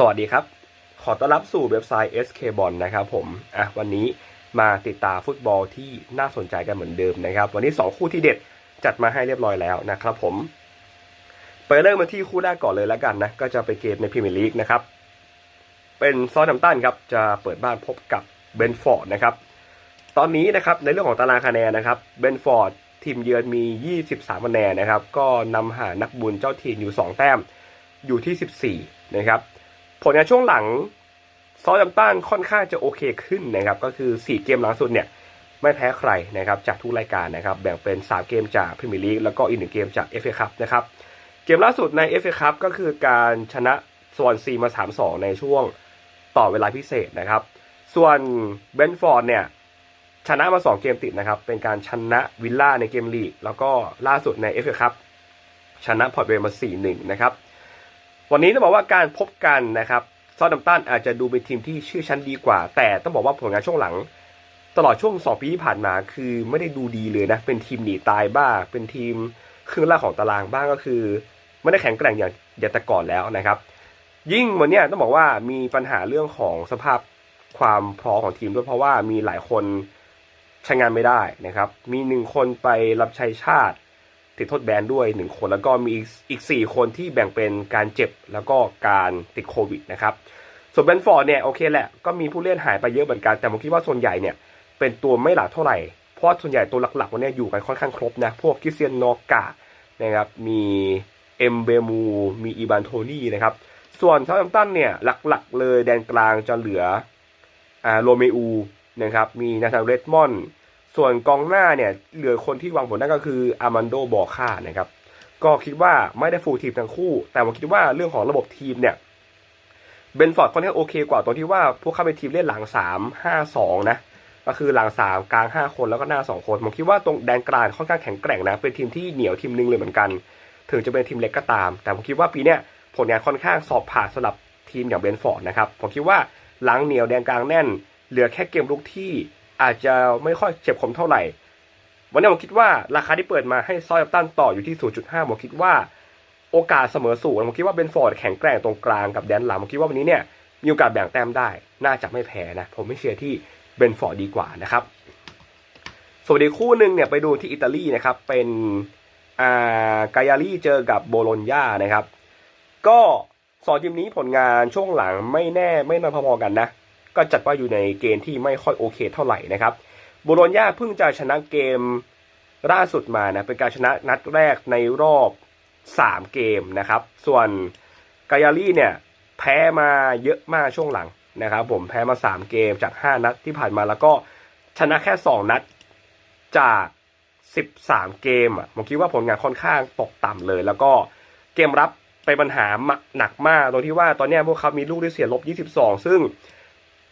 สวัสดีครับ ขอต้อนรับสู่เว็บไซต์ SK b o l นะครับผมอะวันนี้มาติดตามฟุตบอลที่น่าสนใจกันเหมือนเดิมนะครับ วันนี้ 2 คู่ที่เด็ดจัดมาให้เรียบร้อยแล้วนะครับผม ไปเริ่มมาที่คู่แรกก่อนเลยแล้วกันนะ ก็จะไปเกมในพรีเมียร์ลีกนะครับ เป็นซอสดัมตันครับ จะเปิดบ้านพบกับเบนฟอร์ดนะครับ ตอนนี้นะครับในเรื่องของตารางคะแนนนะครับ เบนฟอร์ดทีมเยือนมี 23คะแนนนะครับ ก็นำหานักบุญเจ้าทีมอยู่ 2 แต้มอยู่ที่ 14 นะครับ ผลงานช่วงหลังซอสดัมตันค่อนข้างจะโอเคขึ้นนะครับ ก็คือ 4 เกมหลังสุดเนี่ยไม่แพ้ใครนะครับจากทุกรายการนะครับ แบ่งเป็น 3 เกมจากพรีเมียร์ลีกแล้วก็อีกหนึ่งเกมจาก FA คัพนะครับ เกมล่าสุดใน FA คัพก็คือการชนะสวอนซีมา 3-2 ในช่วงต่อเวลาพิเศษนะครับ ส่วนเบนฟอร์ดเนี่ยชนะมา 2 เกมติดนะครับ เป็นการชนะวิลล่าในเกมลีก แล้วก็ล่าสุดใน FA คัพชนะพอร์ตเวย์มา 4-1 นะครับ วันนี้ต้องบอกว่าการพบกันนะครับซอดัมตันอาจจะดูเป็นทีมที่ชื่อชั้นดีกว่า แต่ต้องบอกว่าผลงานช่วงหลัง ตลอดช่วง2ปีที่ผ่านมาคือไม่ได้ดูดีเลยนะ เป็นทีมหนีตายบ้าง เป็นทีมครึ่งล่างของตารางบ้างก็คือ ไม่ได้แข็งแกร่งอย่างอย่างแต่ก่อนแล้วนะครับ ยิ่งวันนี้ต้องบอกว่ามีปัญหาเรื่องของสภาพความพร้อมของทีมด้วยเพราะว่ามีหลายคนใช้งานไม่ได้นะครับ มีหนึ่งคนไปรับใช้ชาติ ติดโทษแบนด้วยหนึ่งคนแล้วก็มีอีกสี่คนที่แบ่งเป็นการเจ็บแล้วก็การติดโควิดนะครับส่วนเบนฟอร์ดเนี่ยโอเคแหละก็มีผู้เล่นหายไปเยอะเหมือนกันแต่ผมคิดว่าส่วนใหญ่เนี่ยเป็นตัวไม่หลักเท่าไหร่เพราะส่วนใหญ่ตัวหลักๆวันนี้อยู่กันค่อนข้างครบนะพวกคิเซียนโนกานะครับมีเอ็มเบมูมีอีบานโทนี่นะครับส่วนเซาท์แฮมตันเนี่ยหลักๆเลยแดนกลางจะเหลืออ่าโรเมอูนะครับมีนาธานเรดมอน ส่วนกองหน้าเนี่ยเหลือคนที่วางผลได้ก็คืออามันโดบอค่านะครับก็คิดว่าไม่ได้ฟูลทีมทั้งคู่ แต่ผมคิดว่าเรื่องของระบบทีมเนี่ยเบนฟอร์ดค่อนข้างโอเคกว่าตรงที่ว่าพวกเขาเป็นทีมเล่นหลังสามห้าสองนะก็คือหลังสามกลางห้าคนแล้วก็หน้าสองคนผมคิดว่าตรงแดนกลางค่อนข้างแข็งแกร่งนะเป็นทีมที่เหนียวทีมหนึ่งเลยเหมือนกัน ถึงจะเป็นทีมเล็กก็ตาม แต่ผมคิดว่าปีเนี้ยผลงานค่อนข้างสอบผ่านสำหรับทีมอย่างเบนฟอร์ดนะครับผมคิดว่าหลังเหนียวแดนกลางแน่น เหลือแค่เกมลุกที่ อาจจะไม่ค่อยเจ็บคมเท่าไหร่ วันนี้ผมคิดว่าราคาที่เปิดมาให้ซอยตันต่ออยู่ที่ 0.5ผมคิดว่าโอกาสเสมอสูงผมคิดว่าเบนฟอร์ดแข็งแกร่งตรงกลางกับแดนหลังผมคิดว่าวันนี้เนี่ยมีโอกาสแบ่งแต้มได้ น่าจะไม่แพ้นะ ผมไม่เชื่อที่เบนฟอร์ดดีกว่านะครับ ส่วัสดีคู่หนึ่งเนี่ยไปดูที่อิตาลีนะครับ เป็นอ่ากายาลีเจอกับโบโลญญานะครับ ก็สองทีมนี้ผลงานช่วงหลังไม่แน่ไม่นอนพอๆกันนะ ก็จัดว่าอยู่ในเกณฑ์ที่ไม่ค่อยโอเคเท่าไหร่นะครับโบโลญญาเพิ่งจะชนะเกมล่าสุดมานะเป็นการชนะนัดแรกในรอบ 3 เกมนะครับ ส่วนกายาลีเนี่ยแพ้มาเยอะมากช่วงหลังนะครับ ผมแพ้มา 3 เกมจาก 5 นัดที่ผ่านมาแล้วก็ชนะแค่ 2 นัดจาก 13 เกมอะผมคิดว่าผลงานค่อนข้างตกต่ำเลย แล้วก็เกมรับไปนปัญหาหนักมากตรงที่ว่าตอนนี้พวกเขามีลูกที่เสียลบ 22 ซึ่ง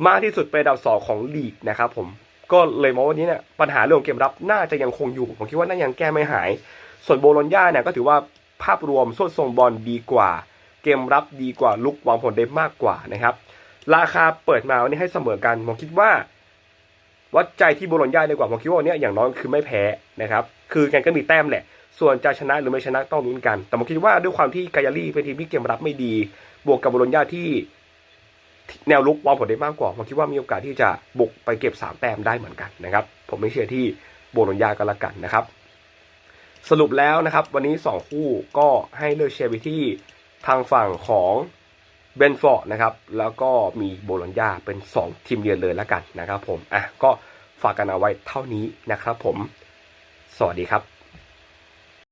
มากที่สุดเป็นอันดับสองของลีกนะครับผมก็เลยมองว่าวันนี้เนี่ยปัญหาเรื่องเกมรับน่าจะยังคงอยู่ ผมคิดว่าน่ายังแก้ไม่หาย ส่วนโบโลญญาเนี่ยก็ถือว่าภาพรวมส่วนทรงบอลดีกว่า เกมรับดีกว่าลุกวางผลได้มากกว่านะครับราคาเปิดมาวันนี้ให้เสมอกันผมคิดว่า วัดใจที่โบโลญญาดีกว่าผมคิดว่าวันนี้อย่างน้อยคือไม่แพ้นะครับคือกันก็มีแต้มแหละ ส่วนจะชนะหรือไม่ชนะต้องลุ้นกัน แต่ผมคิดว่าด้วยความที่กายาลีเป็นทีมที่เกมรับไม่ดี บวกกับโบโลญญาที่ แนวลุกวางผลได้มากกว่าผมคิดว่ามีโอกาสที่จะบุกไปเก็บสามแต้มได้เหมือนกันนะครับผมไม่เชื่อที่โบโลญญากันละกันนะครับ สรุปแล้วนะครับวันนี้ 2 คู่ก็ให้เลือกเชียร์ไปที่ทางฝั่งของเบนฟอร์ดนะครับแล้วก็มีโบโลญญาเป็น 2 ทีมเยือนเลยละกันนะครับผมอะก็ฝากกันเอาไว้เท่านี้นะครับผม สวัสดีครับ